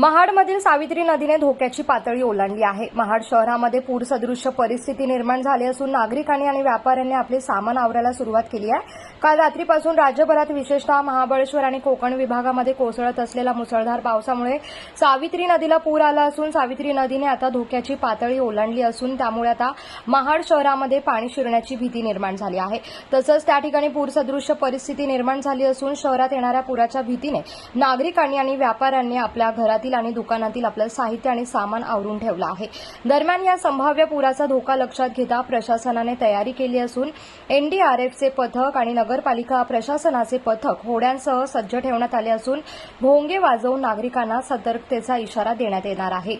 महाडमधील सावित्री नदीने धोक्याची पातळी ओलांडली आहे. महाड शहरामध्ये पूरसदृश्य परिस्थिती निर्माण झाली असून नागरिकांनी आणि व्यापाऱ्यांनी आपले सामान आवरायला सुरुवात केली आहे. काल रात्रीपासून राज्यभरात विशेषतः महाबळेश्वर आणि कोकण विभागामध्ये कोसळत असलेल्या मुसळधार पावसामुळे सावित्री नदीला पूर आला असून सावित्री नदीने आता धोक्याची पातळी ओलांडली असून त्यामुळे आता महाड शहरामध्ये पाणी शिरण्याची भीती निर्माण झाली आहे. तसंच त्या ठिकाणी पूरसदृश्य परिस्थिती निर्माण झाली असून शहरात येणाऱ्या पुराच्या भीतीने नागरिकांनी आणि व्यापाऱ्यांनी आपल्या घरातील घरातील आणि दुकानातील आपलं साहित्य आणि सामान आवरून ठेवलं आहे. दरम्यान या संभाव्य पुराचा धोका लक्षात घेता प्रशासनाने तयारी केली असून एनडीआरएफचे पथक आणि नगरपालिका प्रशासनाचे पथक होड्यांसह सज्ज ठेवण्यात आले असून भोंगे वाजवून नागरिकांना सतर्कतेचा इशारा देण्यात येणार आहे.